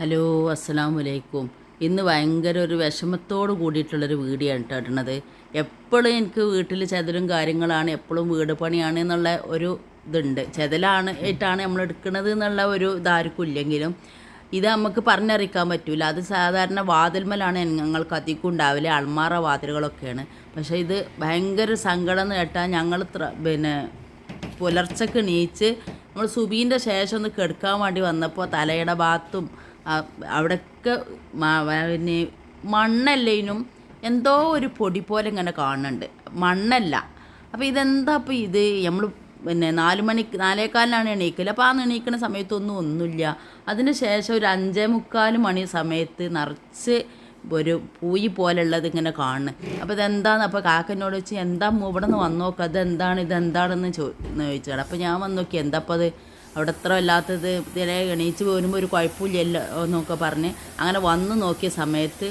Hello അസ്സാം വലൈക്കും ഇന്ന് ഭയങ്കര ഒരു വിഷമത്തോട് കൂടിയിട്ടുള്ളൊരു വീഡിയോ ആണ് കേട്ടോ എപ്പോഴും എനിക്ക് വീട്ടിൽ ചെതലും കാര്യങ്ങളാണ് എപ്പോഴും വീട് പണിയാണ് എന്നുള്ള ഒരു ഇതുണ്ട്. ചെതലാണ് ആയിട്ടാണ് നമ്മൾ എടുക്കുന്നത് എന്നുള്ള ഒരു ഇതാർക്കും ഇല്ലെങ്കിലും ഇത് നമുക്ക് പറഞ്ഞറിയിക്കാൻ പറ്റില്ല അത് സാധാരണ വാതിൽമലാണ് ഞങ്ങൾക്ക് അധികം ഉണ്ടാവില്ല അൾമാറ വാതിലുകളൊക്കെയാണ്. പക്ഷേ ഇത് ഭയങ്കര സങ്കടം കേട്ടാൽ ഞങ്ങൾ പിന്നെ പുലർച്ചക്ക് നീച്ച് നമ്മൾ സുബീന്റെ ശേഷം ഒന്ന് കെടുക്കാൻ വേണ്ടി വന്നപ്പോൾ തലയുടെ ഭാഗത്തും അവിടെയൊക്കെ പിന്നെ മണ്ണല്ലേനും എന്തോ ഒരു പൊടി പോലെ ഇങ്ങനെ കാണുന്നുണ്ട് മണ്ണല്ല. അപ്പോൾ ഇതെന്താ അപ്പോൾ ഇത്? നമ്മൾ പിന്നെ നാല് മണിക്ക് നാലേക്കാലിനാണ് എണീക്കൽ അപ്പോൾ ആ എണീക്കുന്ന സമയത്തൊന്നും ഒന്നുമില്ല. അതിന് ശേഷം ഒരു അഞ്ചേ മുക്കാൽ മണി സമയത്ത് നിറച്ച് ഒരു പൂയി പോലുള്ളത് ഇങ്ങനെ കാണുന്നു അപ്പോൾ ഇതെന്താന്ന്? അപ്പോൾ കാക്കനോട് വെച്ച് എന്താ ഇവിടെ നിന്ന് വന്ന് നോക്കുക അതെന്താണ്? ഇതെന്താണെന്ന് ചോ ചോദിച്ചാണ് അപ്പോൾ ഞാൻ വന്നു നോക്കി എന്താ അപ്പോൾ അത് അവിടെ എത്ര വല്ലാത്തത്? ഇതിലെ എണീച്ച് പോരുമ്പോൾ ഒരു കുഴപ്പമില്ലല്ലോ എന്നൊക്കെ പറഞ്ഞ് അങ്ങനെ വന്ന് നോക്കിയ സമയത്ത്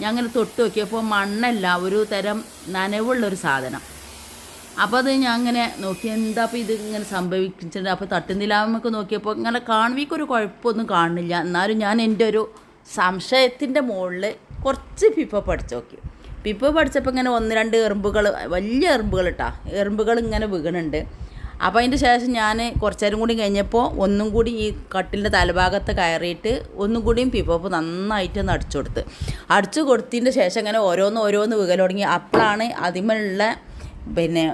ഞാൻ അങ്ങനെ തൊട്ട് നോക്കിയപ്പോൾ മണ്ണല്ല ഒരു തരം നനവുള്ളൊരു സാധനം. അപ്പോൾ അത് ഞാൻ അങ്ങനെ നോക്കി എന്താ അപ്പോൾ ഇത് ഇങ്ങനെ സംഭവിച്ചിട്ടുണ്ട്? അപ്പോൾ തട്ടുന്നിലാമൊക്കെ നോക്കിയപ്പോൾ ഇങ്ങനെ കാണുമ്പോൾ കുഴപ്പമൊന്നും കാണുന്നില്ല. എന്നാലും ഞാൻ എന്റെ ഒരു സംശയത്തിന്റെ മുകളിൽ കുറച്ച് പിപ്പ പഠിച്ചു നോക്കി. പിപ്പ പഠിച്ചപ്പോൾ ഇങ്ങനെ ഒന്ന് രണ്ട് എറുമ്പുകൾ വലിയ എറുമ്പുകൾ ഇട്ടാ. എറുമ്പുകൾ ഇങ്ങനെ വീണുണ്ട്. അപ്പോൾ അതിന്റെ ശേഷം ഞാൻ കുറച്ചു നേരം കൂടി കഴിഞ്ഞപ്പോൾ ഒന്നും കൂടി ഈ കട്ടിലിന്റെ തലഭാഗത്ത് കയറിയിട്ട് ഒന്നും കൂടിയും പിപ്പപ്പ് നന്നായിട്ട് ഒന്ന് അടിച്ചു കൊടുത്ത്. അടിച്ചു കൊടുത്തതിന്റെ ശേഷം ഇങ്ങനെ ഓരോന്ന് ഓരോന്ന് വികൽ തുടങ്ങി. അപ്പോഴാണ് അതിമുള്ള പിന്നെ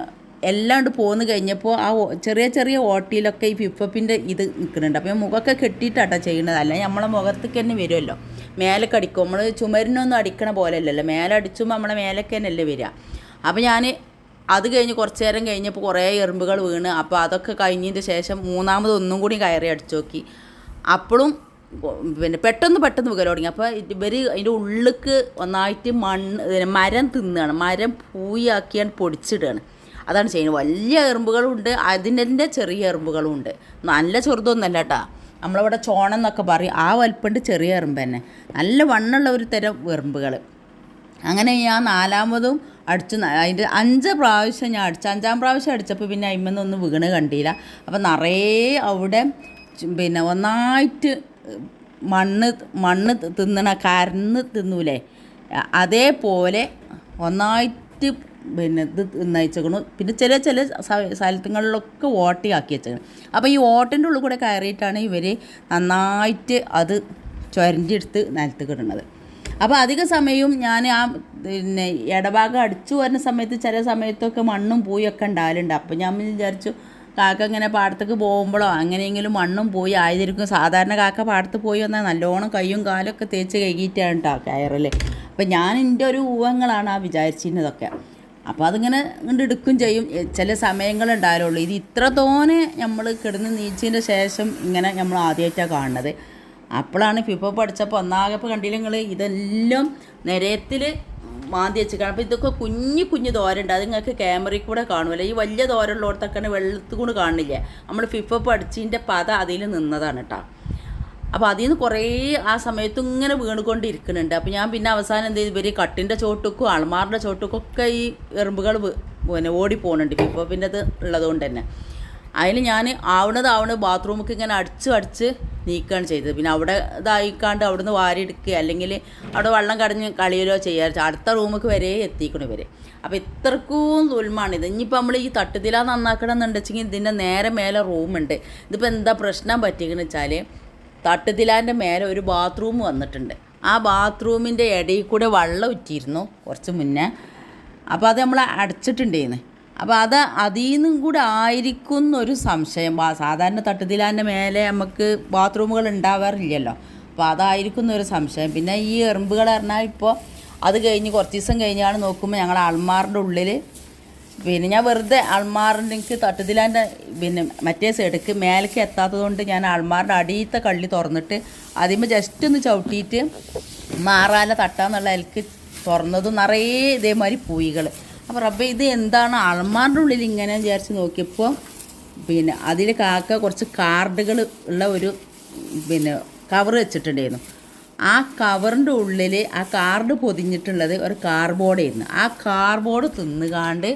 എല്ലാണ്ട് പോന്ന് കഴിഞ്ഞപ്പോൾ ആ ചെറിയ ചെറിയ ഓട്ടിയിലൊക്കെ ഈ പിപ്പപ്പിന്റെ ഇത് നിൽക്കുന്നുണ്ട് അപ്പോൾ മുഖമൊക്കെ കെട്ടിയിട്ടാട്ടോ ചെയ്യണത്. അല്ലെങ്കിൽ നമ്മളെ മുഖത്തേക്ക് തന്നെ വരുമല്ലോ. മേലൊക്കെ അടിക്കും. നമ്മൾ ചുമരിനൊന്നും അടിക്കണ പോലെയല്ലല്ലോ മേലെ അടിച്ചുമ്പോൾ നമ്മളെ മേലൊക്കെ തന്നെയല്ലേ വരിക. അപ്പോൾ ഞാൻ അത് കഴിഞ്ഞ് കുറച്ച് നേരം കഴിഞ്ഞപ്പോൾ കുറേ എറുമ്പുകൾ വീണ്. അപ്പോൾ അതൊക്കെ കഴിഞ്ഞതിന്റെ ശേഷം മൂന്നാമത് ഒന്നും കൂടി കയറി അടിച്ചു നോക്കി. അപ്പോഴും പിന്നെ പെട്ടെന്ന് പെട്ടെന്ന് വീകൽ തുടങ്ങി. അപ്പോൾ ഇവർ അതിന്റെ ഉള്ളിക്ക് ഒന്നായിട്ട് മണ്ണ് മരം തിന്നുകയാണ് മരം പൂയാക്കിയാണ് പൊടിച്ചിടുകയാണ് അതാണ് ചെയ്യുന്നത്. വലിയ എറുമ്പുകളുണ്ട്. അതിന്റെ ചെറിയ എറുമ്പുകളും ഉണ്ട് നല്ല ചെറുതൊന്നല്ല കേട്ടോ നമ്മളിവിടെ ചോണം എന്നൊക്കെ പറയും. ആ വലിപ്പമുണ്ട് ചെറിയ എറുമ്പ് തന്നെ നല്ല വണ്ണുള്ള ഒരു തരം എറുമ്പുകൾ അങ്ങനെ ഞാൻ നാലാമതും അടിച്ചു അതിന്റെ അഞ്ച് പ്രാവശ്യം ഞാൻ അടിച്ചു. അഞ്ചാം പ്രാവശ്യം അടിച്ചപ്പോൾ പിന്നെ അതിന്മേന്നൊന്നും വീണ് കണ്ടില്ല. അപ്പം നിറയെ അവിടെ പിന്നെ ഒന്നായിട്ട് മണ്ണ് മണ്ണ് തിന്നണ കരന്ന് തിന്നൂലേ? അതേപോലെ ഒന്നായിട്ട് പിന്നെ ഇത് നയിച്ചേക്കണു പിന്നെ ചില ചില ഓട്ടി ആക്കി വെച്ചേക്കണം. അപ്പോൾ ഈ ഓട്ടിന്റെ ഉള്ളിൽ കൂടെ കയറിയിട്ടാണ് ഇവർ നന്നായിട്ട് അത് ചുരണ്ടി എടുത്ത് നിലത്ത് കിടണത് അപ്പോൾ അധിക സമയവും ഞാൻ ആ പിന്നെ ഇടഭാഗം അടിച്ചു വരുന്ന സമയത്ത് ചില സമയത്തൊക്കെ മണ്ണും പൂയൊക്കെ ഉണ്ടാവലുണ്ട്. അപ്പോൾ ഞാൻ വിചാരിച്ചു കാക്ക ഇങ്ങനെ പാടത്തേക്ക് പോകുമ്പോഴോ അങ്ങനെയെങ്കിലും മണ്ണും പോയി ആയിരിക്കും സാധാരണ കാക്ക പാടത്ത് പോയി വന്നാൽ നല്ലോണം കയ്യും കാലൊക്കെ തേച്ച് കഴുകിയിട്ടാണ് കേട്ടോ കയറൽ അപ്പം ഞാൻ എന്റെ ഒരു ഊഹങ്ങളാണ് ആ വിചാരിച്ചിരുന്നതൊക്കെ. അപ്പോൾ അതിങ്ങനെ ഇങ്ങോട്ട് എടുക്കും ചെയ്യും. ചില സമയങ്ങളുണ്ടായാലുള്ളൂ ഇത് ഇത്ര തോനെ നമ്മൾ കിടന്ന് നീച്ചതിന്റെ ശേഷം ഇങ്ങനെ നമ്മൾ ആദ്യമായിട്ടാണ് കാണുന്നത്. അപ്പോഴാണ് ഫിഫ പഠിച്ചപ്പോൾ ഒന്നാകപ്പോൾ കണ്ടില്ല നിങ്ങൾ ഇതെല്ലാം നിരയത്തിൽ മാന്തി വെച്ച് കാണും. അപ്പോൾ ഇതൊക്കെ കുഞ്ഞു കുഞ്ഞു തോരുണ്ട്. അത് നിങ്ങൾക്ക് ക്യാമറയിൽ കൂടെ കാണുമല്ലോ. ഈ വലിയ തോരുള്ളോടത്തൊക്കെ വെള്ളത്തിൽ കൂടെ കാണില്ല നമ്മൾ ഫിഫ പഠിച്ചതിന്റെ പത അതിൽ നിന്നതാണ് കേട്ടോ അപ്പോൾ അതിൽ നിന്ന് കുറേ ആ സമയത്ത് ഇങ്ങനെ വീണുകൊണ്ടിരിക്കുന്നുണ്ട്. അപ്പോൾ ഞാൻ പിന്നെ അവസാനം എന്ത് ചെയ്തു? ഇവർ കട്ടിന്റെ ചോട്ടുക്കും അൾമാറിന്റെ ചോട്ടുക്കും ഒക്കെ ഈ എറുമ്പുകൾ പിന്നെ ഓടി പോകുന്നുണ്ട് ഇപ്പോൾ പിന്നെ അത് ഉള്ളതുകൊണ്ട് തന്നെ. അതിൽ ഞാൻ ആവണത് ആവണ ബാത്റൂമിലേക്ക് ഇങ്ങനെ അടിച്ച് അടിച്ച് നീക്കുകയാണ് ചെയ്തത്. പിന്നെ അവിടെ ഇതായിക്കാണ്ട് അവിടെ നിന്ന് വാരിയെടുക്കുക അല്ലെങ്കിൽ അവിടെ വെള്ളം കടഞ്ഞ് കളിയലോ ചെയ്യാറ് അടുത്ത റൂമിലേക്ക് വരെ എത്തിക്കണം ഇവർ അപ്പോൾ ഇത്രക്കും തുൽമാണിത് ഇനിയിപ്പോൾ നമ്മൾ ഈ തട്ടുതില നന്നാക്കണം എന്നുണ്ടെച്ചെങ്കിൽ ഇതിന്റെ നേരെ മേലെ റൂമുണ്ട്. ഇതിപ്പോൾ എന്താ പ്രശ്നം പറ്റിയെന്ന് വെച്ചാൽ തട്ടുതിലാന്റെ മേലെ ഒരു ബാത്റൂം വന്നിട്ടുണ്ട്. ആ ബാത്റൂമിന്റെ ഇടയിൽ കൂടെ വെള്ളം ഉറ്റിയിരുന്നു കുറച്ച് മുന്നേ. അപ്പോൾ അത് നമ്മൾ അടച്ചിട്ടുണ്ടേന്ന് അപ്പോൾ അത് അതിൽ നിന്നും കൂടെ ആയിരിക്കും സംശയം. സാധാരണ തട്ടുതിലാന്റെ മേലെ നമുക്ക് ബാത്റൂമുകൾ ഉണ്ടാവാറില്ലല്ലോ. അപ്പോൾ അതായിരിക്കും എന്നൊരു സംശയം. പിന്നെ ഈ എറുമ്പുകൾ പറഞ്ഞാൽ ഇപ്പോൾ അത് കഴിഞ്ഞ് കുറച്ച് ദിവസം കഴിഞ്ഞാണ് നോക്കുമ്പോൾ ഞങ്ങൾ അൾമാറിന്റെ ഉള്ളിൽ പിന്നെ ഞാൻ വെറുതെ അൾമാറിന്റെ എനിക്ക് തട്ടുതിലാന്റെ പിന്നെ മറ്റേ സൈഡക്ക് മേലേക്ക് എത്താത്തതുകൊണ്ട് ഞാൻ അൾമാറിന്റെ അടിയത്തെ കള്ളി തുറന്നിട്ട് അതിന്മേൽ ജസ്റ്റ് ഒന്ന് ചവിട്ടിയിട്ട് മാറാല തട്ടാന്നുള്ള അതിലേക്ക് തുറന്നതും നിറയെ ഇതേമാതിരി പൂയികൾ അപ്പോൾ റബ്ബെ ഇത് എന്താണ് അൾമാറിന്റെ ഉള്ളിൽ ഇങ്ങനെ വിചാരിച്ച് നോക്കിയപ്പോൾ പിന്നെ അതിൽ കാക്ക കുറച്ച് കാർഡുകൾ ഉള്ള ഒരു പിന്നെ കവർ വെച്ചിട്ടുണ്ടായിരുന്നു. ആ കവറിന്റെ ഉള്ളിൽ ആ കാർഡ് പൊതിഞ്ഞിട്ടുള്ളത് ഒരു കാർബോർഡായിരുന്നു ആ കാർബോർഡ് തിന്നുകാണ്ട്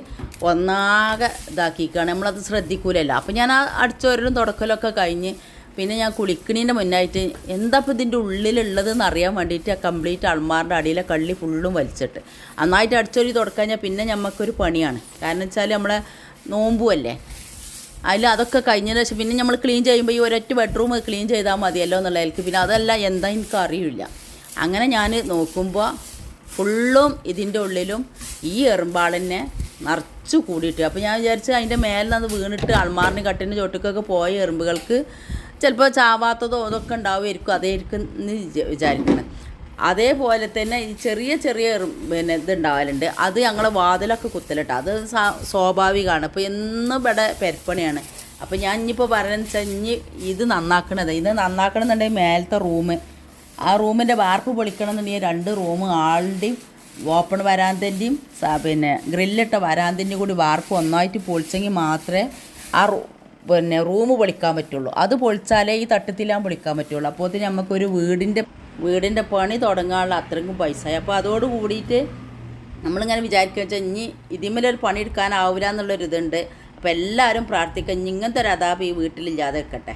ഒന്നാകെ ഇതാക്കിക്കാണ്. നമ്മളത് ശ്രദ്ധിക്കൂലല്ലോ. അപ്പോൾ ഞാൻ ആ അടിച്ചോരലും തുടക്കലൊക്കെ കഴിഞ്ഞ് പിന്നെ ഞാൻ കുളിക്കണീന്റെ മുന്നായിട്ട് എന്താ ഇപ്പോൾ ഇതിന്റെ ഉള്ളിലുള്ളതെന്ന് അറിയാൻ വേണ്ടിയിട്ട് ആ കംപ്ലീറ്റ് അൾമാറിന്റെ അടിയിലെ കള്ളി ഫുള്ളും വലിച്ചിട്ട്. നന്നായിട്ട് അടിച്ചൊരു തുടക്കഴിഞ്ഞാൽ പിന്നെ ഞമ്മക്കൊരു പണിയാണ്. കാരണം വെച്ചാൽ നമ്മളെ നോമ്പുമല്ലേ അതിൽ അതൊക്കെ കഴിഞ്ഞതിന് ശേഷം പിന്നെ നമ്മൾ ക്ലീൻ ചെയ്യുമ്പോൾ ഈ ഒരൊറ്റ ബെഡ്റൂം ക്ലീൻ ചെയ്താൽ മതിയല്ലോ എന്നുള്ള എനിക്ക് പിന്നെ അതല്ല എന്താ എനിക്ക് അറിയില്ല. അങ്ങനെ ഞാൻ നോക്കുമ്പോൾ ഫുള്ളും ഇതിന്റെ ഉള്ളിലും ഈ എറുമ്പാളിനെ നിറച്ചു കൂടിയിട്ട്. അപ്പോൾ ഞാൻ വിചാരിച്ചു അതിന്റെ മേലെ നിന്ന് വീണിട്ട് അൾമാറിന് കട്ടിന് ചോട്ടിക്കൊക്കെ പോയ എറുമ്പുകൾക്ക് ചിലപ്പോൾ ചാവാത്തതോ അതൊക്കെ ഉണ്ടാവുമായിരിക്കും. അതായിരിക്കും എന്ന് അതേപോലെ തന്നെ ഈ ചെറിയ ചെറിയ പിന്നെ ഇത് ഉണ്ടാവലുണ്ട്. അത് ഞങ്ങൾ വാതിലൊക്കെ കുത്തലിട്ട്. അത് സ്വാഭാവികമാണ് അപ്പോൾ എന്നും ഇവിടെ പെരപ്പണിയാണ്. അപ്പോൾ ഞാൻ ഇനിയിപ്പോൾ പറയുന്നത് വെച്ചാൽ ഇനി ഇത് നന്നാക്കണത്. ഇത് നന്നാക്കണമെന്നുണ്ടെങ്കിൽ മേലത്തെ റൂം. ആ റൂമിന്റെ വാർപ്പ് പൊളിക്കണമെന്നുണ്ടെങ്കിൽ രണ്ട് റൂം ആളുടെയും ഓപ്പൺ വരാന്തന്റെയും പിന്നെ ഗ്രില്ലിട്ട വരാന്തന്റെയും കൂടി വാർപ്പ് ഒന്നായിട്ട് പൊളിച്ചെങ്കിൽ മാത്രമേ ആ പിന്നെ റൂം പൊളിക്കാൻ പറ്റുള്ളൂ. അത് പൊളിച്ചാലേ ഈ തട്ടത്തിലാൻ പൊളിക്കാൻ പറ്റുള്ളൂ. അപ്പോൾ നമുക്കൊരു വീടിന്റെ വീടിന്റെ പണി തുടങ്ങാനുള്ള അത്രയ്ക്കും പൈസ അപ്പോൾ അതോട് കൂടിയിട്ട് നമ്മളിങ്ങനെ വിചാരിക്കുക വെച്ചാൽ ഇനി ഇതിന്മേലൊരു പണി എടുക്കാനാവില്ല എന്നുള്ളൊരിതുണ്ട് അപ്പോൾ എല്ലാവരും പ്രാർത്ഥിക്കുക ഇനി ഇങ്ങനത്തെ ഒരു അതാപ് ഈ വീട്ടിലില്ലാതെ വെക്കട്ടെ.